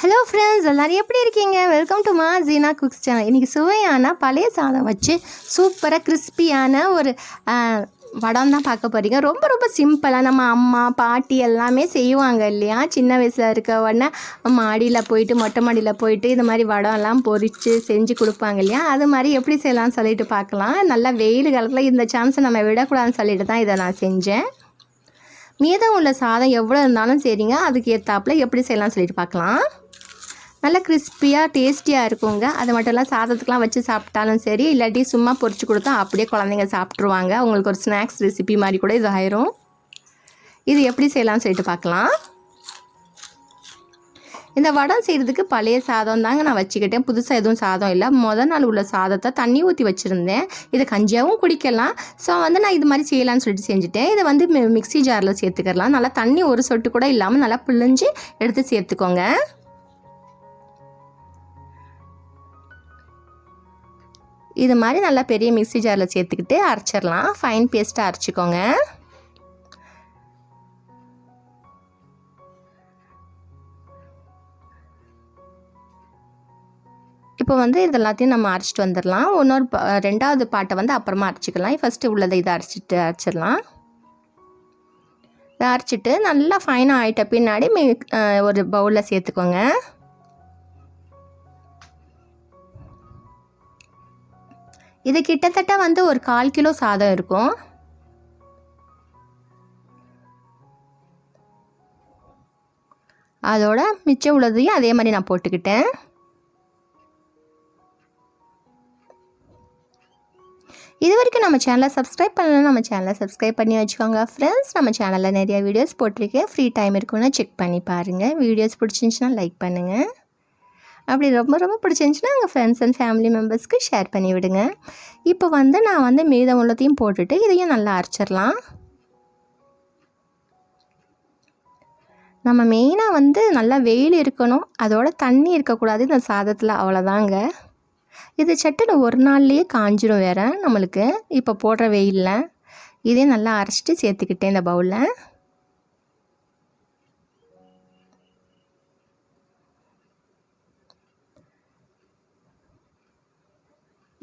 Hello friends எல்லோரும் எப்படி இருக்கீங்க? வெல்கம் டு மா ஜீனா குக்ஸ் சேனல் இன்றைக்கி சுவையான பழைய சாதம் வச்சு சூப்பராக கிறிஸ்பியான ஒரு வடம் தான் பார்க்க போகிறீங்க ரொம்ப ரொம்ப சிம்பிளாக நம்ம அம்மா பாட்டி எல்லாமே செய்வாங்க இல்லையா? சின்ன வயசில் இருக்க உடனே மாடியில் போயிட்டு மொட்டை மாடியில் போயிட்டு இந்த மாதிரி வடம் எல்லாம் செஞ்சு கொடுப்பாங்க இல்லையா? அது மாதிரி எப்படி செய்யலாம்னு சொல்லிட்டு பார்க்கலாம். நல்லா வெயில் காலத்தில் இந்த சான்ஸை நம்ம விடக்கூடாதுன்னு சொல்லிட்டு தான் இதை நான் செஞ்சேன். மீதம் உள்ள சாதம் எவ்வளோ இருந்தாலும் சரிங்க. அதுக்கு ஏற்றாப்புல எப்படி செய்யலாம்னு சொல்லிட்டு பார்க்கலாம். நல்லா கிறிஸ்பியாக டேஸ்டியாக இருக்குங்க. அது மட்டும் இல்லை சாதத்துக்குலாம் வச்சு சாப்பிட்டாலும் சரி இல்லாட்டி சும்மா பொறிச்சு கொடுத்தா அப்படியே குழந்தைங்க சாப்பிட்ருவாங்க உங்களுக்கு ஒரு ஸ்நாக்ஸ் ரெசிபி மாதிரி கூட இது ஆயிரும் இது எப்படி செய்யலாம்னு சொல்லிட்டு பார்க்கலாம். இந்த வடம் செய்கிறதுக்கு பழைய சாதம் தாங்க நான் வச்சுக்கிட்டேன். புதுசாக எதுவும் சாதம் இல்லை. மொதல் நாள் உள்ள சாதத்தை தண்ணி ஊற்றி வச்சுருந்தேன். இதை கஞ்சியாகவும் குடிக்கலாம். ஸோ வந்து நான் இது மாதிரி செய்யலாம்னு சொல்லிட்டு செஞ்சுட்டேன். இதை வந்து மிக்சி மிக்ஸி ஜாரில் சேர்த்துக்கலாம். நல்லா தண்ணி ஒரு சொட்டு கூட இல்லாமல் நல்லா பிழிஞ்சு எடுத்து சேர்த்துக்கோங்க. இது மாதிரி நல்லா பெரிய மிக்ஸி ஜாரில் சேர்த்துக்கிட்டு அரைச்சிடலாம். ஃபைன் பேஸ்ட்டாக அரைச்சிக்கோங்க. இப்போ வந்து இது எல்லாத்தையும் நம்ம அரைச்சிட்டு வந்துடலாம். இன்னொரு ரெண்டாவது பாட்டை வந்து அப்புறமா அரைச்சிக்கலாம். ஃபஸ்ட்டு உள்ளதை இதை அரைச்சிட்டு அரைச்சிடலாம். இதை அரைச்சிட்டு நல்லா ஃபைனாக ஆகிட்ட பின்னாடி மி ஒரு பவுலில் சேர்த்துக்கோங்க. இது கிட்டத்தட்ட வந்து ஒரு கால் கிலோ சாதம் இருக்கும். அதோட மிச்சம் உள்ளதையும் அதே மாதிரி நான் போட்டுக்கிட்டேன். இது வரைக்கும் நம்ம சேனலை சப்ஸ்கிரைப் பண்ணலாம் நம்ம சேனலை சப்ஸ்கிரைப் பண்ணி வச்சுக்கோங்க. ஃப்ரெண்ட்ஸ் நம்ம சேனலில் நிறைய வீடியோஸ் போட்டிருக்கேன். ஃப்ரீ டைம் இருக்குன்னு செக் பண்ணி பாருங்கள் வீடியோஸ் பிடிச்சிருந்துச்சுன்னா லைக் பண்ணுங்கள் அப்படி ரொம்ப ரொம்ப பிடிச்சிருந்துச்சுன்னா உங்கள் ஃப்ரெண்ட்ஸ் அண்ட் ஃபேமிலி மெம்பர்ஸ்க்கு ஷேர் பண்ணி விடுங்க. இப்போ வந்து நான் வந்து மீதம் உள்ளத்தையும் போட்டுட்டு இதையும் நல்லா அரைச்சிடலாம். நம்ம மெயினாக வந்து நல்லா வெயில் இருக்கணும். அதோட தண்ணி இருக்கக்கூடாது. இந்த சாதத்தில் அவ்வளோதாங்க இது சட்டுன்னு ஒரு நாள்லேயே காஞ்சிடும் வேற நம்மளுக்கு. இப்போ போடுற வெயிலில். இதே நல்லா அரைச்சிட்டு சேர்த்துக்கிட்டேன் இந்த பவுலில்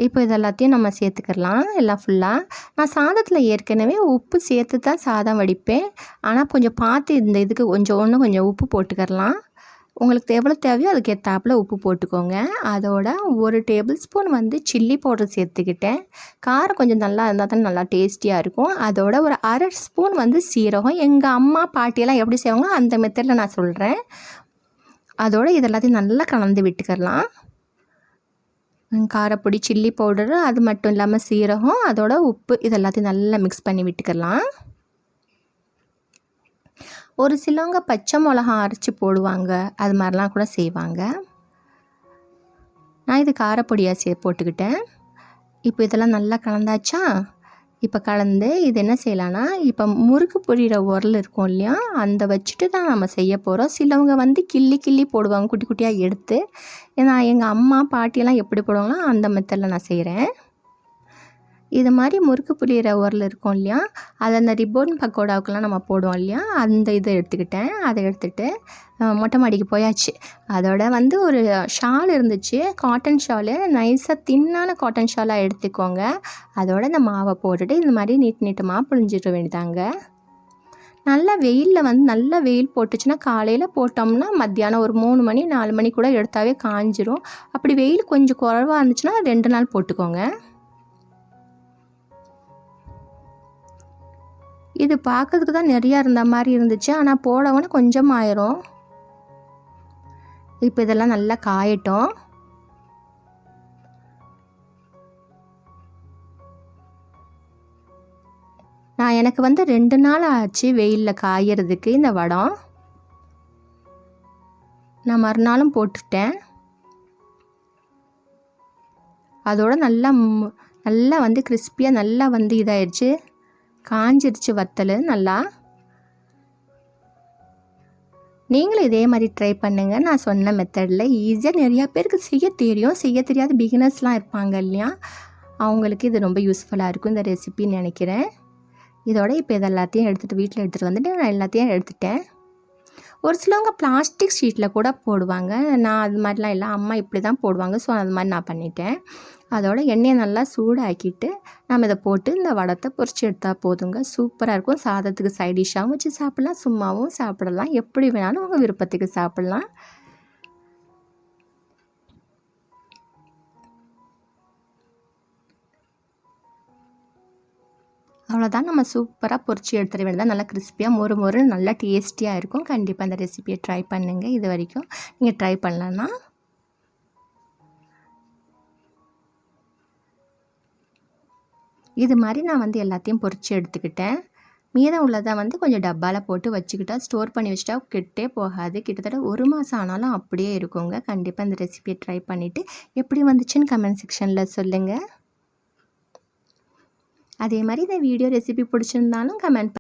இப்போ இது எல்லாத்தையும் நம்ம சேர்த்துக்கலாம் எல்லாம் ஃபுல்லாக நான் சாதத்தில் ஏற்கனவே உப்பு சேர்த்து தான் சாதம் வடிப்பேன். ஆனால் கொஞ்சம் பார்த்து இந்த இதுக்கு கொஞ்சம் ஒன்று கொஞ்சம் உப்பு போட்டுக்கிறலாம் உங்களுக்கு எவ்வளோ தேவையோ அதுக்கு ஏற்றாப்புல உப்பு போட்டுக்கோங்க. அதோட ஒரு டேபிள் ஸ்பூன் வந்து சில்லி பவுடர் சேர்த்துக்கிட்டேன். காரம் கொஞ்சம் நல்லா இருந்தால் தான் நல்லா டேஸ்டியாக இருக்கும். அதோட ஒரு அரை ஸ்பூன் வந்து சீரகம். எங்கள் அம்மா பாட்டியெல்லாம் எப்படி செய்வாங்க அந்த மெத்தடில் நான் சொல்கிறேன் அதோட இதெல்லாத்தையும் நல்லா கலந்து விட்டுக்கிறலாம் காரப்பொடி சில்லி பவுடரு அது மட்டும் இல்லாமல் சீரகம் அதோட உப்பு இது எல்லாத்தையும் நல்லா மிக்ஸ் பண்ணி விட்டுக்கலாம். ஒரு சிலவங்க பச்சை மிளகா அரைச்சி போடுவாங்க அது மாதிரிலாம் கூட செய்வாங்க. நான் இது காரப்பொடியாக சே போட்டுக்கிட்டேன். இப்போ இதெல்லாம் நல்லா கலந்தாச்சா? இப்போ கலந்து இது என்ன செய்யலான்னா இப்போ முறுக்கு பொரியிற உரல் இருக்கும் இல்லையா? அந்த வச்சுட்டு தான் நம்ம செய்ய போகிறோம் சிலவங்க வந்து கிள்ளி கிள்ளி போடுவாங்க குட்டி குட்டியாக எடுத்து. நான் எங்கள் அம்மா பாட்டியெல்லாம் எப்படி போடுவாங்களோ அந்த மெத்தடில் நான் செய்கிறேன் இது மாதிரி முறுக்கு புளியிற உரல் இருக்கும் இல்லையா? அதை அந்த ரிப்போன் பக்கோடாவுக்கெல்லாம் நம்ம போடுவோம் இல்லையா? அந்த இதை எடுத்துக்கிட்டேன். அதை எடுத்துகிட்டு மொட்டை மாடிக்கு போயாச்சு. அதோட வந்து ஒரு ஷால் இருந்துச்சு. Cotton shawl. நைஸாக தின்னான காட்டன் ஷாலாக எடுத்துக்கோங்க. அதோட இந்த மாவை போட்டுட்டு இந்த மாதிரி நீட் நீட்டமாக புழிஞ்சிட வேண்டியதாங்க. நல்லா வெயிலில் வந்து நல்லா வெயில் போட்டுச்சுன்னா காலையில் போட்டோம்னா மத்தியானம் ஒரு மூணு மணி நாலு மணி கூட எடுத்தாவே காஞ்சிரும். அப்படி வெயில் கொஞ்சம் குறைவாக இருந்துச்சுன்னா ரெண்டு நாள் போட்டுக்கோங்க. இது பார்க்கறதுக்கு தான் நிறையா இருந்த மாதிரி இருந்துச்சு. ஆனால் போடவுடனே கொஞ்சம் ஆயிரும் இப்போ இதெல்லாம் நல்லா காயட்டும். நான் எனக்கு வந்து ரெண்டு நாள் ஆச்சு வெயிலில் காயறதுக்கு இந்த வடம். நான் மறுநாளும் போட்டுட்டேன். அதோட நல்லா நல்லா வந்து கிறிஸ்பியாக நல்லா வந்து இதாயிடுச்சு. காஞ்சிருச்சு வத்தல் நல்லா. நீங்களும் இதே மாதிரி ட்ரை பண்ணுங்கள் நான் சொன்ன மெத்தடில் ஈஸியாக நிறையா பேருக்கு செய்ய தெரியும். செய்ய தெரியாத பிகினர்ஸ்லாம் இருப்பாங்க இல்லையா? அவங்களுக்கு இது ரொம்ப யூஸ்ஃபுல்லாக இருக்கும். இந்த ரெசிபின்னு நினைக்கிறேன். இதோட இப்போ இது எல்லாத்தையும் எடுத்துகிட்டு வீட்டில் எடுத்துகிட்டு வந்துட்டு நான் எல்லாத்தையும் எடுத்துட்டேன். ஒரு சிலவங்க பிளாஸ்டிக் ஷீட்டில் கூட போடுவாங்க. நான் அது மாதிரிலாம் இல்லை. அம்மா இப்படி தான் போடுவாங்க. ஸோ அது மாதிரி நான் பண்ணிட்டேன். அதோட எண்ணெயை நல்லா சூடாக்கிட்டு நம்ம இதை போட்டு இந்த வடத்தை பொறிச்சு எடுத்தால் போதுங்க. சூப்பராக இருக்கும். சாதத்துக்கு சைடிஷாகவும் வச்சு சாப்பிட்லாம். சும்மாவும் சாப்பிடலாம். எப்படி வேணாலும் உங்கள் விருப்பத்துக்கு சாப்பிட்லாம். அவ்வளோதான் நம்ம சூப்பராக பொரிச்சு எடுத்துட வேண்டியதான் நல்லா கிறிஸ்பியாக மொறு மொறு நல்லா டேஸ்டியாக இருக்கும். கண்டிப்பாக அந்த ரெசிபியை ட்ரை பண்ணுங்கள் இது வரைக்கும் நீங்கள் ட்ரை பண்ணலன்னா இது மாதிரி நான் வந்து எல்லாத்தையும் பொரிச்சு எடுத்துக்கிட்டேன். மீதம் உள்ளதை வந்து கொஞ்சம் டப்பாவில் போட்டு வச்சுக்கிட்டா ஸ்டோர் பண்ணி வச்சுட்டா கெட்டே போகாது. கிட்டத்தட்ட ஒரு மாதம் ஆனாலும் அப்படியே இருக்குங்க. கண்டிப்பாக இந்த ரெசிபியை ட்ரை பண்ணிவிட்டு எப்படி வந்துச்சுன்னு கமெண்ட் செக்ஷனில் சொல்லுங்கள் அதே மாதிரி இந்த வீடியோ ரெசிபி பிடிச்சிருந்தாலும் கமெண்ட்